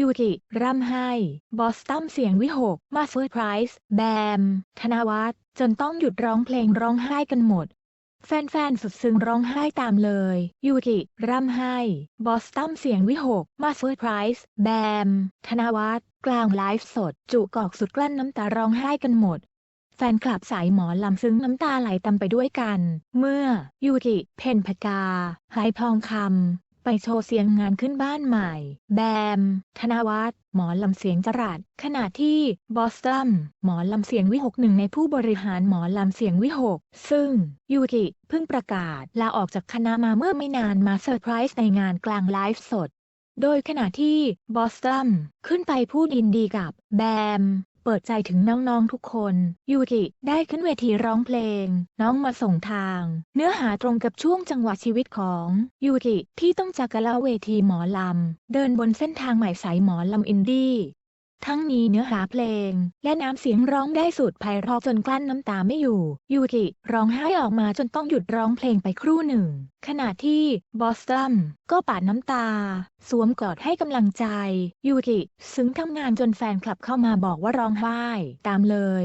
ยูกิ ร่ำไห้ บอสตัมเสียงวิหก มาเซอร์ไพรส์แบม ธนวัฒน์จนต้องหยุดร้องเพลงร้องไห้กันหมด แฟนๆ สุดซึ้งร้องไห้ตามเลย ยูกิ ร่ำไห้ บอสตัมเสียงวิหก มาเซอร์ไพรส์แบม ธนวัฒน์กลางไลฟ์สด จุกอกสุดกลั้นน้ำตาร้องไห้กันหมดแฟนคลับสายหมอลำซึ้งน้ำตาไหลตามไปด้วยกัน เมื่อ ยูกิ เพนพกาหายทองคำ ไปโชว์เสียงงานขึ้นบ้านใหม่ แบม ธนวัฒน์ หมอลำเสียงจรัสขณะที่บอสตัม หมอลำเสียงวิหกหนึ่งในผู้บริหารหมอลำเสียงวิหก ซึ่ง ยูกิเพิ่งประกาศลาออกจากคณะมาเมื่อไม่นานมาเซอร์ไพรส์ในงานกลางไลฟ์สดโดยขณะที่บอสตัมขึ้นไปพูดยินดีกับแบม เปิดใจถึงน้องๆทุกคนยูกิได้ขึ้นเวทีร้องเพลง น้องมาส่งทาง เนื้อหาตรงกับช่วงจังหวะชีวิตของยูกิที่ต้องจากกะละเวทีหมอลำ เดินบนเส้นทางใหม่สายหมอลำอินดี้ ทั้งนี้เนื้อหาเพลง และน้ำเสียงร้องได้สุดไพเราะจนกลั้นน้ำตาไม่อยู่ ยูกิร้องไห้ออกมาจนต้องหยุดร้องเพลงไปครู่หนึ่ง ขณะที่บอสตัมก็ปาดน้ำตา สวมกอดให้กำลังใจ ยูกิซึ้งทำงานจนแฟนคลับเข้ามาบอกว่าร้องไห้ ตามเลย